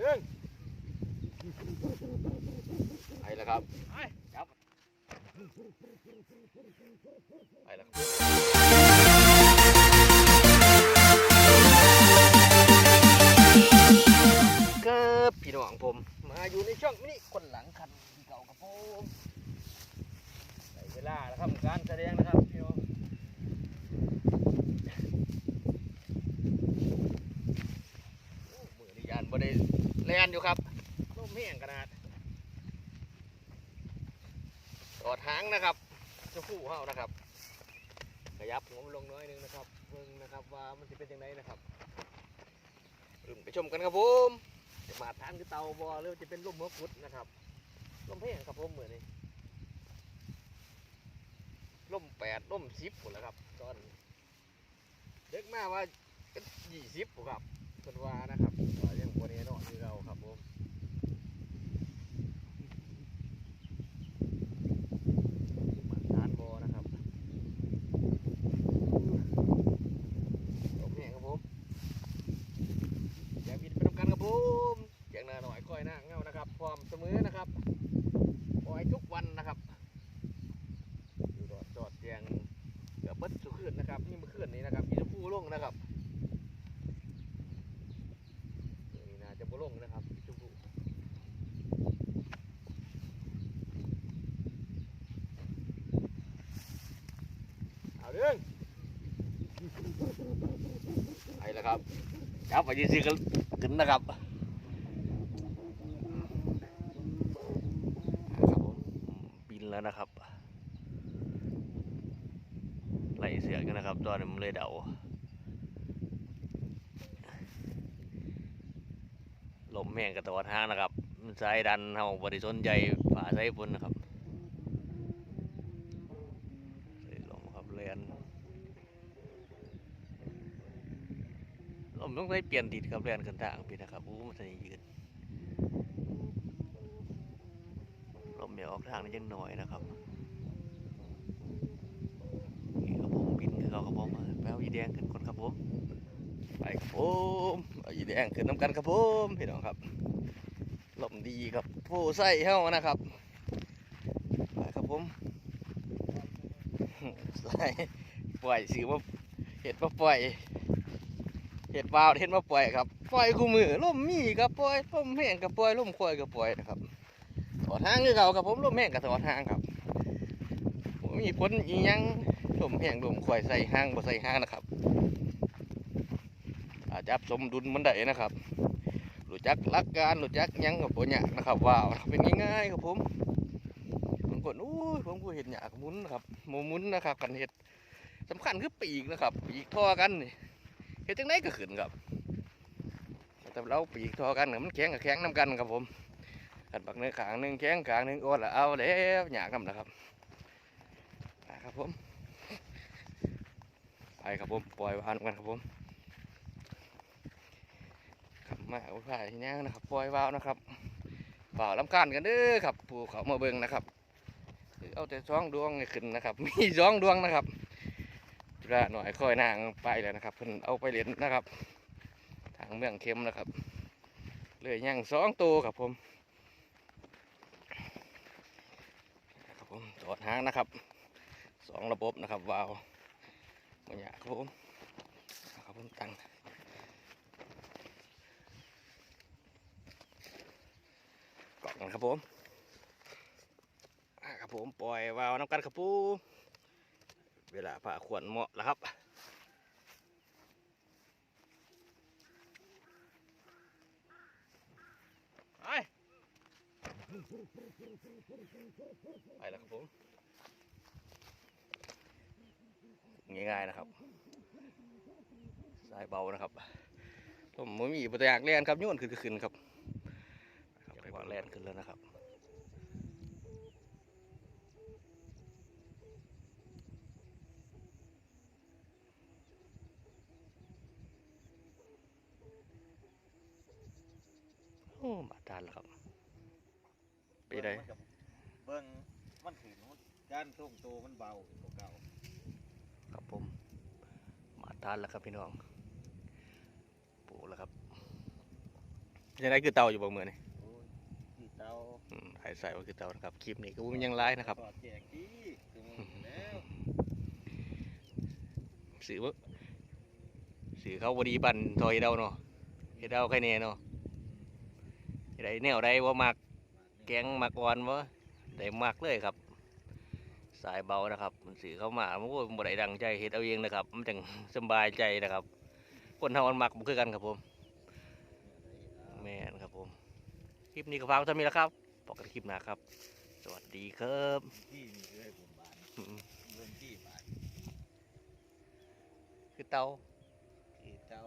เรื่องไปแล้วครับไปครับไปแล้วครับครับพี่น้องผม มาอยู่ในช่องนี้คนหลังคันที่เก่ากับผมได้เวลาแล้วครับการแสดงนะครับพี่น้องมือนิยานบ่ได้ แลนอยู่ครับลมแห้งขนาดตอดหางนะครับจะผู้เฮานะครับขยับหัวมันลงน้อยหนึงนะครับเบิ่งนะครับว่ามันจะเป็นยังไงนะครับรไปชมกันครับผมจะมาทานคือเตาบอหรือจะเป็นลมหัวฟุดนะครับลมแห้งครับผมเหมือนี้ลมแปดลมสิบหมดแล้วครับตอนเด็กมากว่ายี่สิบครับเพิ่นว่านะครับ ว่ายังบ่แน่นอนคือเราครับผมมันทานบ่นะครับโอเคครับผมอยากบินไปทำกันครับผมอย่างนาหน่อยก้อยหน้าเงานะครับ พร้อมเสมอนะครับปล่อยทุกวันนะครับอยู่รอดจอดแจงเกือบเบิดสุขคืนนะครับนี่มื่อคืนนี้นะครับมีน้ำผู้ลงนะครับ นี่น่าจะบ่ ลงนะครับจุบุเอาเรื่องไปแล้วครับจับไปยืนซื้อกันขึ้นนะครับบินแล้วนะครับไล่เสือกันนะครับ ตอนนี้มันเลยเดา ลมแห้งกระตอดห้างนะครับสายดันเฮาบริสนใจฝาใส่ปุ่นนะครับใส่ลมครับเรียนลมต้องใช้เปลี่ยนดิดครับเรียนขึ้นทางพี่นะครับอู้มันจะยืนลมเดี๋ยวออกทางนี้ยังหน่อยนะครับนี่ครับผมบินคือเขาครับผมแปลวอีแดงขึ้นคนครับผม ไปครับผมเอาอีแดงขึ้นน้ำกันครับผมพี่น้องครับลมดีครับผู้ใส่เฮ้านะครับไปครับผมใส่ปล่อยสือว่าเห็ดมาปล่อย เห็ดวาวเห็ดมาปล่อยครับปล่อยคู่มือลมมีกับปล่อยล่มแห้งกับปล่อยลมควายกับปล่อยนะครับถอดทางคือเขาครับผมลมแห้งกับถอดทางครับผมมีผลอีหยังลมแห้งลมควายใส่ห้างบ่ใส่ห้างนะครับ จับสมดุลมันได้นะครับรู้จักลักการรู้จักยังกับผมเนี่ยนะครับว้าวเป็นง่ายๆครับผมบางคนอู้ยผมก็เห็นอยากหมุนนะครับโมมุนนะครับกันเห็ดสำคัญคือปีกนะครับ ปีกท่อกันนี่เห็ดจังไดก็ขึ้นครับแต่เราปีกท่อกันมันแข็งกับแข็งน้ำกันครับผมกันบักเนื้อขางหนึ่งแข็งขางหนึ่งอ่อนละเอาแล้วอยากนำนะครับครับผมไปครับผมปล่อยวานกันครับผม มาเอาผ่ายที่นี่นะครับปล่อยวาวนะครับเปล่าลำคาญกันเด้อครับผู้เขามาเบิ่งนะครับเอาแต่สองดวงขึ้นนะครับ มีสองดวงนะครับจุฬาหน่อยค่อยนางไปแล้วนะครับเพิ่นเอาไปเรียนนะครับ ทางเมืองเข้มนะครับเลยย่างสองตัวครับผมครับผมจอดหางนะครับสองระบบนะครับวาวมันยากครับผมครับผมตั้ง กล่องกันครับผมครับผมปล่อยวาวน้ำกันครับผมเวลาผ่าขวดเหมาะแล้วครับไปไปแล้วครับผมง่ายๆนะครับ สายเบานะครับผมไม่มีปัญญากเล่นครับโยนขึ้นก็ขึ้นครับครับ แล่นขึ้นแล้วนะครับ โอ้มาทานแล้วครับ ไปได้มันก็เบิ่งมันถึงการส่งตัวมันเบาขึ้นกว่าเก่าครับผม มาทานแล้วครับพี่น้อง ปูแล้วครับยังไงคือเตาอยู่บ่มือนี่ เตาอืมถ่ายใส่ว่าคือเตานะครับ คลิปนี้ก็บ่มันยังไลฟ์นะครับถอดแจกที่ถึงแล้วสื่อว่าสื่อเขาบดีบันทอยเดาเนาะเฮ็ดเดาใครแน่เนาะเฮ็ดได้แนวใดว่ามักแกงมักอ่อนบ่ได้มักเลยครับ สายเบานะครับมันสื่อเข้ามามันก็บ่ได้ดังใจเฮ็ดเอาเองนะครับ มันจังสำบายใจนะครับ คนเฮามันมักบ่คือกันครับผมแม่นครับผมคลิปนี้ก็ฝากเท่านี้แหล้วครับ อกันคลิปหน้าครับ สวัสดีครับที่มีเรื่อยผมบานเรื่องที่บานคือเตาคือเตา